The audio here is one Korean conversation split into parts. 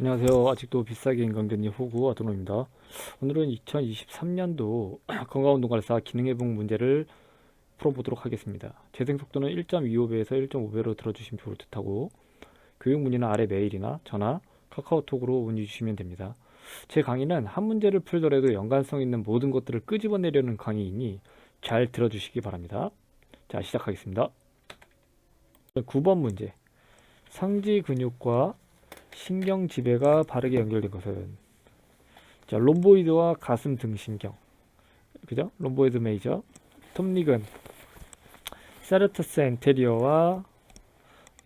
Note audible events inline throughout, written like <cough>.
안녕하세요. 아직도 비싸게 인간견이 호구 아도노입니다. 오늘은 2023년도 <clears throat> 건강운동관리사 기능회복 문제를 풀어보도록 하겠습니다. 재생 속도는 1.25배에서 1.5배로 들어주시면 좋을 듯하고 교육 문의는 아래 메일이나 전화, 카카오톡으로 문의 주시면 됩니다. 제 강의는 한 문제를 풀더라도 연관성 있는 모든 것들을 끄집어내려는 강의이니 잘 들어주시기 바랍니다. 자, 시작하겠습니다. 9번 문제. 상지 근육과 신경 지배가 바르게 연결된 것은 자 롬보이드와 가슴 등신경. 그죠? 롬보이드 메이저. 톱닉은 세르터스 엔테리어와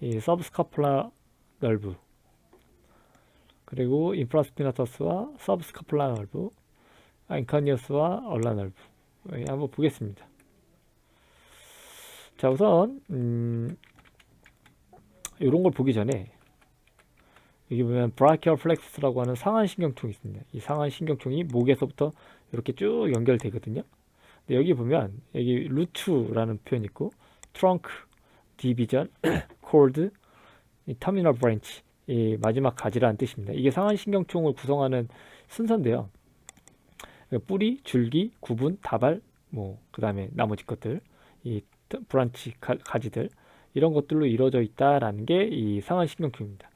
이 서브스카플라 널브. 그리고 인프라스피나터스와 서브스카플라 널브. 인카니어스와 얼라 널브. 예, 한번 보겠습니다. 자 우선 음, 이런 걸 보기 전에 여기 보면 브라키얼 플렉스라고 하는 상한 신경통이 있습니다. 이 상한 신경통이 목에서부터 이렇게 쭉 연결되거든요. 근데 여기 보면 여기 루트라는 표현이 있고 트렁크, 디비전, <clears throat> 콜드, 터미널 브랜치 이 마지막 가지라는 뜻입니다. 이게 상한 신경통을 구성하는 순서인데요. 뿌리, 줄기, 구분, 다발, 뭐 그다음에 나머지 것들, 이 브란치 가지들 이런 것들로 이루어져 있다라는 게 이 상한 신경통입니다.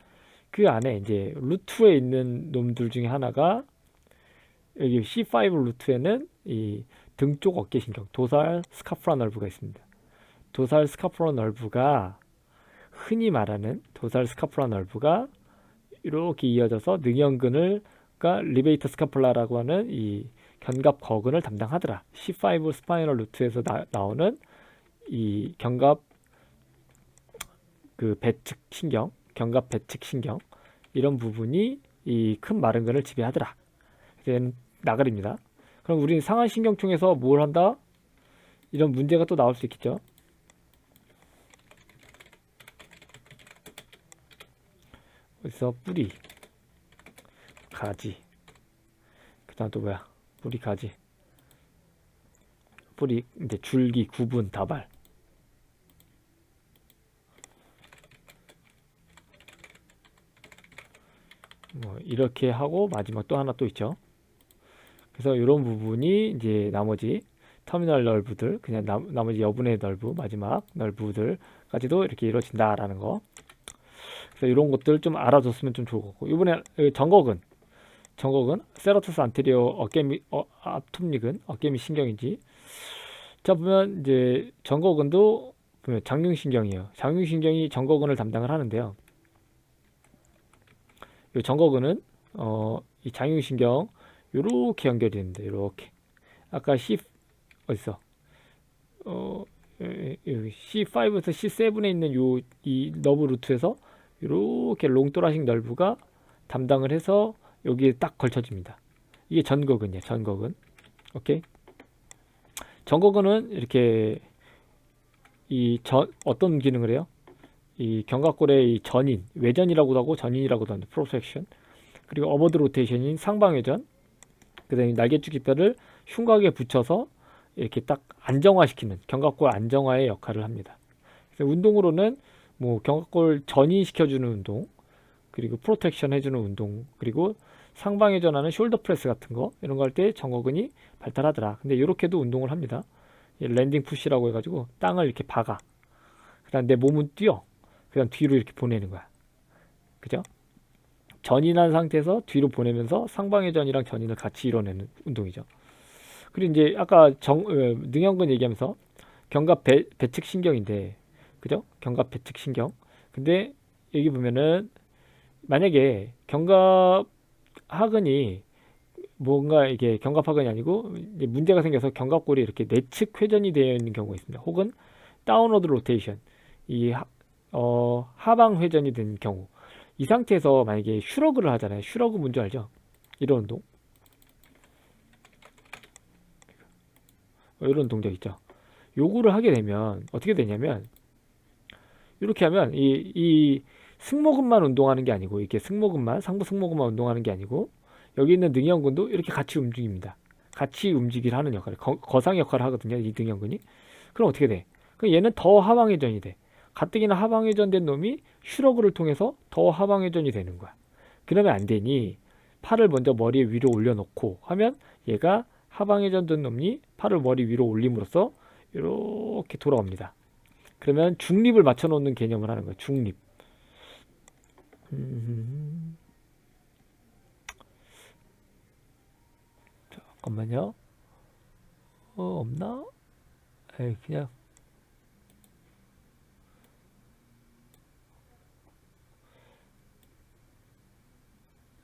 그 안에 이제 루트에 있는 놈들 중에 하나가 여기 C5 루트에는 이 등 쪽 어깨 신경 도살 스카프라 널브가 있습니다. 도살 스카프라 널브가 흔히 말하는 도살 스카프라 널브가 이렇게 이어져서 능형근을 가 리베이터 스카플라라고 하는 이 견갑 거근을 담당하더라. C5 스파이널 루트에서 나, 나오는 이 견갑 그 배측 신경 견갑 배측 신경 이런 부분이 이 큰 마른 근을 지배하더라. 얘는 나가립니다. 그럼 우리는 상한 신경통에서 뭘 한다? 이런 문제가 또 나올 수 있겠죠. 여기서 뿌리, 가지, 그 다음 또 뭐야? 뿌리, 가지, 뿌리, 이제 줄기, 구분, 다발. 뭐 이렇게 하고 마지막 또 하나 또 있죠. 그래서 이런 부분이 이제 나머지 터미널 널브들 그냥 나, 나머지 여분의 널브 마지막 널브들까지도 이렇게 이루어진다라는 거. 그래서 이런 것들 좀 알아줬으면 좀 좋을 것 같고 이번에 정곡은 정곡은 세라토스 안테리어 어깨미 어, 앞톱닉은 어깨미 신경인지 자 보면 이제 정곡근도 보면 장흉신경이에요. 장흉신경이 정곡근을 담당을 하는데요. 이 정거근은 어, 이 장유신경 요렇게 연결이 되는데 요렇게 아까 C 어디서 어, C5에서 C7에 있는 요 이 너브 루트에서 요렇게 롱토라식 널브가 담당을 해서 여기에 딱 걸쳐집니다. 이게 전거근이에요. 전거근. 오케이. 전거근은 이렇게 이 전 어떤 기능을 해요? 이 견갑골의 이 전인, 외전이라고도 하고 전인이라고도 하는데 프로섹션 그리고 어버드 로테이션인 상방회전 그다음에 날개축이뼈를 흉곽에 붙여서 이렇게 딱 안정화시키는 견갑골 안정화의 역할을 합니다. 그래서 운동으로는 뭐 견갑골 전인시켜주는 운동 그리고 프로텍션 해주는 운동 그리고 상방회전하는 숄더 프레스 같은 거 이런 거 할 때 정거근이 발달하더라. 근데 이렇게도 운동을 합니다. 랜딩 푸시라고 해가지고 땅을 이렇게 박아. 그다음 내 몸은 뛰어. 그냥 뒤로 이렇게 보내는 거야. 그죠? 전인한 상태에서 뒤로 보내면서 상방회전이랑 전인을 같이 이뤄내는 운동이죠. 그리고 이제 아까 정, 어, 능형근 얘기하면서 견갑 배, 배측 신경인데, 그죠? 견갑 배측 신경. 근데 여기 보면은 만약에 견갑 하근이 뭔가 이게 견갑 하근이 아니고 문제가 생겨서 견갑골이 이렇게 내측 회전이 되어 있는 경우가 있습니다. 혹은 다운워드 로테이션 이 어, 하방 회전이 된 경우 이 상태에서 만약에 슈러그를 하잖아요. 슈러그 뭔지 알죠? 이런 운동. 이런 동작 있죠. 요구를 하게 되면 어떻게 되냐면 이렇게 하면 이, 이 승모근만 운동하는 게 아니고 이렇게 승모근만 상부 승모근만 운동하는 게 아니고 여기 있는 능형근도 이렇게 같이 움직입니다. 같이 움직이를 하는 역할을 거, 상 역할을 하거든요. 이 능형근이. 그럼 어떻게 돼? 그럼 얘는 더 하방 회전이 돼. 가뜩이나 하방회전된 놈이 슈러그를 통해서 더 하방회전이 되는 거야. 그러면 안 되니 팔을 먼저 머리 위로 올려놓고 하면 얘가 하방회전된 놈이 팔을 머리 위로 올림으로써 이렇게 돌아옵니다. 그러면 중립을 맞춰 놓는 개념을 하는 거예요. 중립. 음. 잠깐만요. 어, 없나? 에이, 그냥.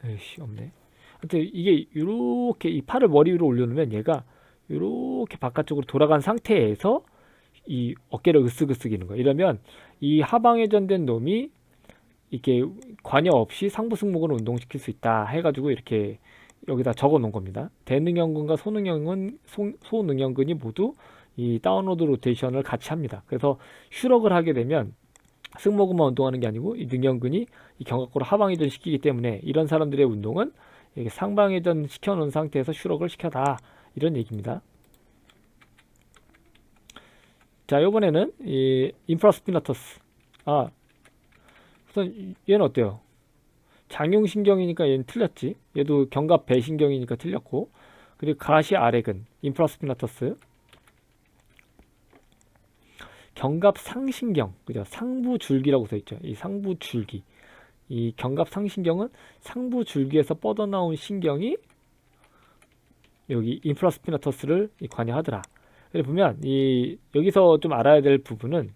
에이씨, 없네. 하여튼 이게 이렇게 이 팔을 머리 위로 올려놓으면 얘가 이렇게 바깥쪽으로 돌아간 상태에서 이 어깨를 으쓱으쓱이는 거예요. 이러면 이 하방 회전된 놈이 이게 관여 없이 상부 승모근을 운동시킬 수 있다 해가지고 이렇게 여기다 적어 놓은 겁니다. 대능형근과 소능형근, 소, 소능형근이 모두 이 다운로드 로테이션을 같이 합니다. 그래서 슈럭을 하게 되면 승모근만 운동하는 게 아니고 이 능형근이 이 견갑골을 하방회전 시키기 때문에 이런 사람들의 운동은 상방회전 시켜놓은 상태에서 슈럭을 시켜다 이런 얘기입니다. 자, 이번에는 이 인프라스피나터스. 아, 우선 얘는 어때요? 장용신경이니까 얘는 틀렸지. 얘도 견갑 배신경이니까 틀렸고. 그리고 가시 아래근, 인프라스피나터스. 견갑 상신경, 그죠? 상부 줄기라고 써 있죠. 이 상부 줄기. 이 견갑 상신경은 상부 줄기에서 뻗어나온 신경이 여기 인프라스피나터스를 관여하더라. 여기 보면 이 여기서 좀 알아야 될 부분은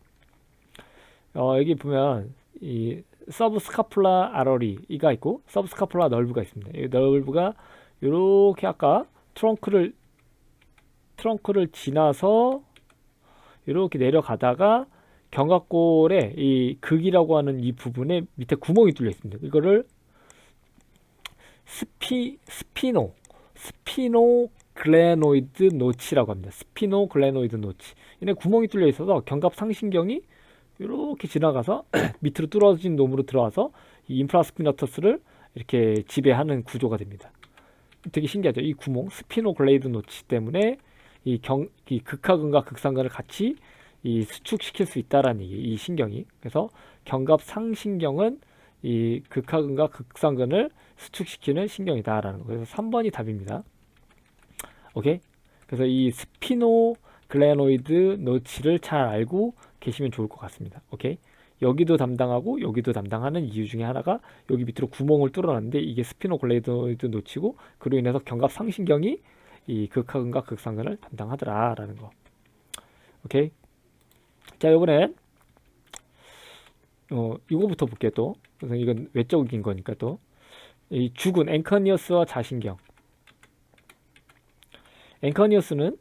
어, 여기 보면 이 서브스카플라 아러리가 있고 서브스카플라 널브가 있습니다. 이 널브가 이렇게 아까 트렁크를 트렁크를 지나서 이렇게 내려가다가 견갑골에 이 극이라고 하는 이 부분에 밑에 구멍이 뚫려 있습니다. 이거를 스피 스피노 스피노 글레노이드 노치라고 합니다. 스피노 글레노이드 노치. 얘네 구멍이 뚫려 있어서 견갑 상신경이 이렇게 지나가서 <clears throat> 밑으로 뚫어진 놈으로 들어와서 이 인프라스피너터스를 이렇게 지배하는 구조가 됩니다. 되게 신기하죠. 이 구멍 스피노 글레이드 노치 때문에 이 경, 이 극하근과 극상근을 같이 이 수축시킬 수 있다라는 얘기, 이 신경이. 그래서 견갑 상신경은 이 극하근과 극상근을 수축시키는 신경이다라는 거. 그래서 3번이 답입니다. 오케이? 그래서 이 스피노 글레노이드 노치를 잘 알고 계시면 좋을 것 같습니다. 오케이? 여기도 담당하고 여기도 담당하는 이유 중에 하나가 여기 밑으로 구멍을 뚫어놨는데 이게 스피노 글레노이드 노치고 그로 인해서 견갑 상신경이 이 극하근과 극상근을 담당하더라라는 거. 오케이? 자, 이번엔 어, 이거부터 볼게요, 또. 그래서 이건 외적인 거니까 또. 이 죽은 앵커니어스와 자신경. 앵커니어스는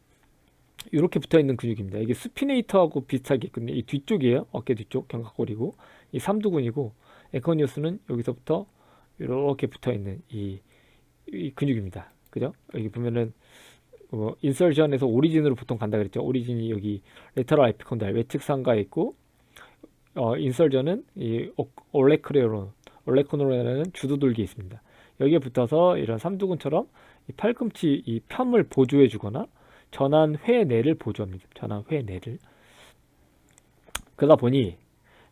이렇게 붙어 있는 근육입니다. 이게 스피네이터하고 비슷하게 있거든요. 이 뒤쪽이에요. 어깨 뒤쪽 견갑골이고 이 삼두근이고 앵커니어스는 여기서부터 이렇게 붙어 있는 이, 이 근육입니다. 그죠? 여기 보면은 어, 인설션에서 오리진으로 보통 간다 그랬죠. 오리진이 여기 레터럴 에피콘달 외측 상가에 있고 어, 인설전은 이 올레크레론 올레코노라는 주도돌기에 있습니다. 여기에 붙어서 이런 삼두근처럼 이 팔꿈치 이 펴을 보조해 주거나 전환 회내를 보조합니다. 전환 회내를. 그러다 보니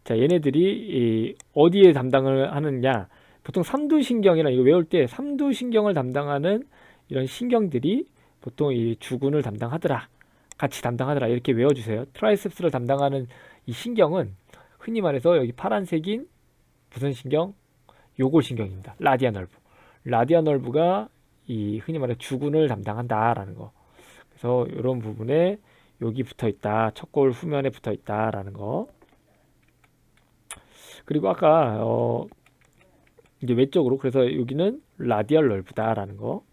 자 얘네들이 이 어디에 담당을 하느냐 보통 삼두신경이나 이거 외울 때 삼두신경을 담당하는 이런 신경들이 보통 이 주근을 담당하더라 같이 담당하더라 이렇게 외워주세요 트라이셉스를 담당하는 이 신경은 흔히 말해서 여기 파란색인 무슨 신경 요골 신경입니다 라디아 널브 라디아 널브가 이 흔히 말해 주근을 담당한다라는 거. 그래서 이런 부분에 여기 붙어 있다. 척골 후면에 붙어 있다라는 거. 그리고 아까 어 이제 외적으로 그래서 여기는 라디얼 널브다라는 거.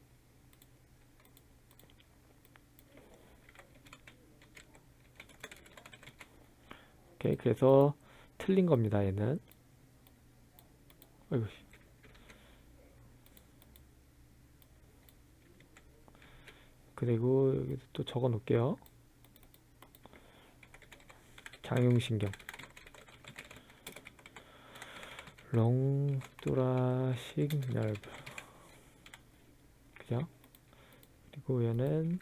오케이. 그래서 틀린 겁니다. 얘는. 어이구. 그리고 여기도 또 적어 놓을게요. 장용신경 롱토라식 nerve 그죠? 그리고 얘는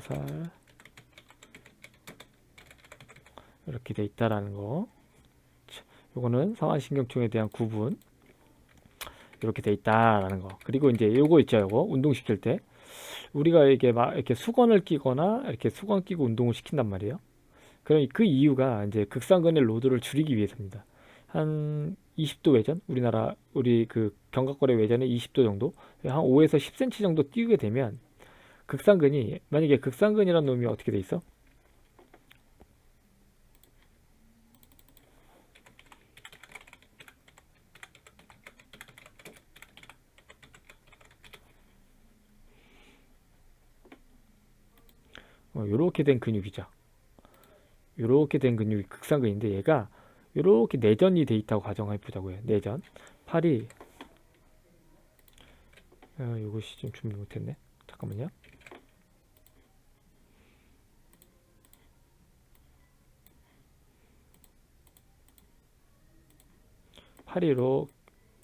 도살 이렇게 돼 있다라는 거. 자, 요거는 상하신경통에 대한 구분 이렇게 돼 있다라는 거. 그리고 이제 요거 있죠, 요거 운동시킬 때 우리가 이게 막 이렇게 수건을 끼거나 이렇게 수건 끼고 운동을 시킨단 말이에요. 그럼 그 이유가 이제 극상근의 로드를 줄이기 위해서입니다. 한 20도 외전, 우리나라 우리 그 견갑골의 외전에 20도 정도, 한 5에서 10cm 정도 띄우게 되면 극상근이 만약에 극상근이라는 놈이 어떻게 돼 있어? 어, 요렇게 된 근육이죠. 요렇게 된 근육이 극상근인데 얘가 요렇게 내전이 돼 있다고 가정해 보자고요. 내전. 팔이 아, 요것이 좀 준비 못했네. 잠깐만요. 팔이로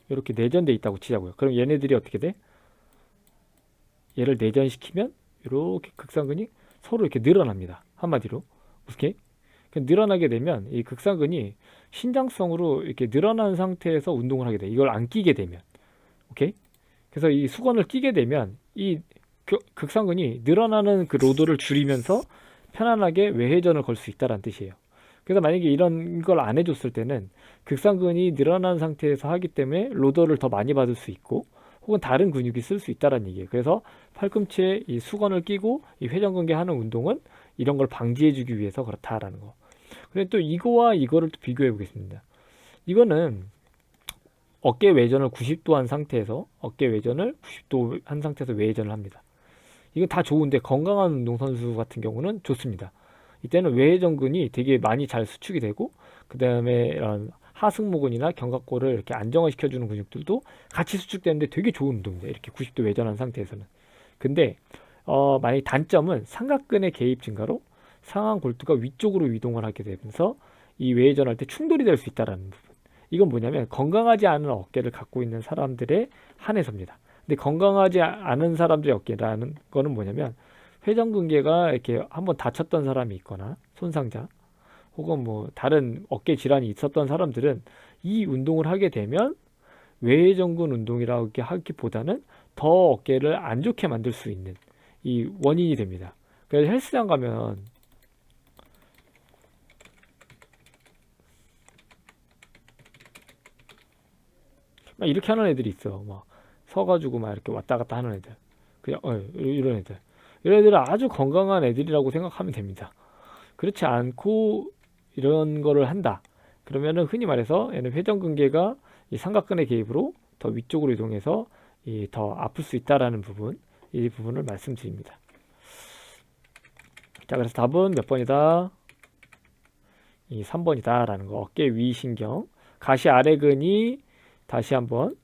이렇게 내전돼 있다고 치자고요. 그럼 얘네들이 어떻게 돼? 얘를 내전시키면 이렇게 극상근이 서로 이렇게 늘어납니다. 한마디로. 오케이? 그 늘어나게 되면 이 극상근이 신장성으로 이렇게 늘어난 상태에서 운동을 하게 돼. 이걸 안 끼게 되면. 오케이? 그래서 이 수건을 끼게 되면 이 겨- 극상근이 늘어나는 그 로드를 줄이면서 편안하게 외회전을 걸 수 있다는 뜻이에요. 그래서 만약에 이런 걸 안 해줬을 때는 극상근이 늘어난 상태에서 하기 때문에 로더를 더 많이 받을 수 있고 혹은 다른 근육이 쓸 수 있다는 얘기예요. 그래서 팔꿈치에 이 수건을 끼고 이 회전근개 하는 운동은 이런 걸 방지해주기 위해서 그렇다라는 거. 근데 또 이거와 이거를 또 비교해 보겠습니다. 이거는 어깨 외전을 90도 한 상태에서 어깨 외전을 90도 한 상태에서 외회전을 합니다. 이건 다 좋은데 건강한 운동선수 같은 경우는 좋습니다. 이때는 외회전근이 되게 많이 잘 수축이 되고 그 다음에 이런 하승모근이나 견갑골을 이렇게 안정화 시켜주는 근육들도 같이 수축되는데 되게 좋은 운동입니다. 이렇게 90도 외전한 상태에서는. 근데 어, 만약 단점은 삼각근의 개입 증가로 상완 골두가 위쪽으로 이동을 하게 되면서 이 외회전할 때 충돌이 될 수 있다라는 부분. 이건 뭐냐면 건강하지 않은 어깨를 갖고 있는 사람들의 한해서입니다. 근데 건강하지 않은 사람들의 어깨라는 거는 뭐냐면 회전근개가 이렇게 한번 다쳤던 사람이 있거나 손상자 혹은 뭐 다른 어깨 질환이 있었던 사람들은 이 운동을 하게 되면 외회전근 운동이라고 하기보다는 더 어깨를 안 좋게 만들 수 있는 이 원인이 됩니다. 그래서 헬스장 가면 막 이렇게 하는 애들이 있어. 막 서가지고 막 이렇게 왔다 갔다 하는 애들. 그냥 어, 이런 애들. 애들은 아주 건강한 애들이라고 생각하면 됩니다. 그렇지 않고 이런 거를 한다. 그러면은 흔히 말해서 얘는 회전근개가 이 삼각근의 개입으로 더 위쪽으로 이동해서 이 더 아플 수 있다라는 부분, 이 부분을 말씀드립니다. 자, 그래서 답은 몇 번이다? 이 3번이다 라는 거. 어깨 위 신경, 가시 아래근이 다시 한번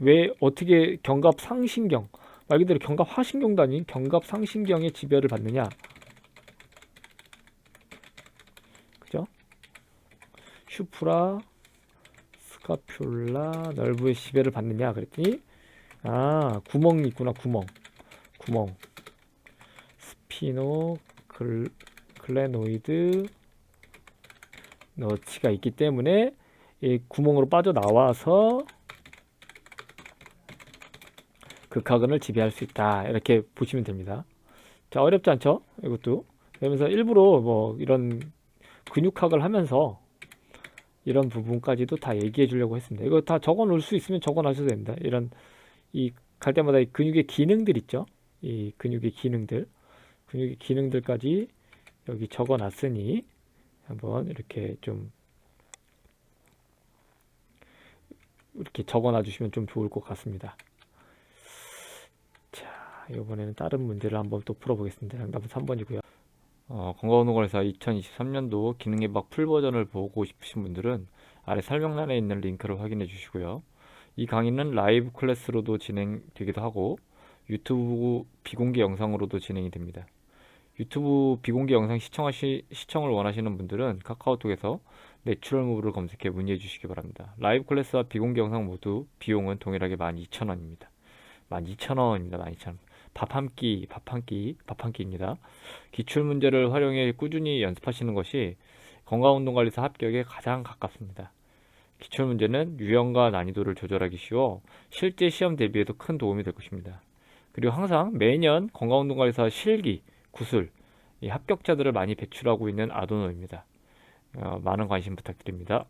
왜 어떻게 견갑 상신경 말 그대로 견갑 하신경도 아닌 견갑 상신경의 지배를 받느냐? 그죠? 슈프라 스카퓰라 널브의 지배를 받느냐 그랬더니 아 구멍이 있구나 구멍 구멍 스피노 글, 글레노이드 너치가 있기 때문에 이 구멍으로 빠져나와서 극하근을 지배할 수 있다. 이렇게 보시면 됩니다. 자, 어렵지 않죠? 이것도. 그러면서 일부러 뭐 이런 근육학을 하면서 이런 부분까지도 다 얘기해 주려고 했습니다. 이거 다 적어 놓을 수 있으면 적어 놔셔도 됩니다. 이런 이 갈 때마다 이 근육의 기능들 있죠? 이 근육의 기능들. 근육의 기능들까지 여기 적어 놨으니 한번 이렇게 좀 이렇게 적어 놔 주시면 좀 좋을 것 같습니다. 자, 이번에는 다른 문제를 한번 또 풀어보겠습니다. 정답은 3번이고요. 어, 건강운동원에서 2023년도 기능예박 풀 버전을 보고 싶으신 분들은 아래 설명란에 있는 링크를 확인해 주시고요. 이 강의는 라이브 클래스로도 진행되기도 하고 유튜브 비공개 영상으로도 진행이 됩니다. 유튜브 비공개 영상 시청하시, 시청을 원하시는 분들은 카카오톡에서 내추럴 무브를 검색해 문의해 주시기 바랍니다. 라이브 클래스와 비공개 영상 모두 비용은 동일하게 12,000원입니다. 12,000원입니다. 12,000원. 밥 한 끼, 밥 한 끼, 밥 한 끼입니다. 기출 문제를 활용해 꾸준히 연습하시는 것이 건강운동관리사 합격에 가장 가깝습니다. 기출 문제는 유형과 난이도를 조절하기 쉬워 실제 시험 대비에도 큰 도움이 될 것입니다. 그리고 항상 매년 건강운동관리사 실기, 구술, 이 합격자들을 많이 배출하고 있는 아도노입니다. 어, 많은 관심 부탁드립니다.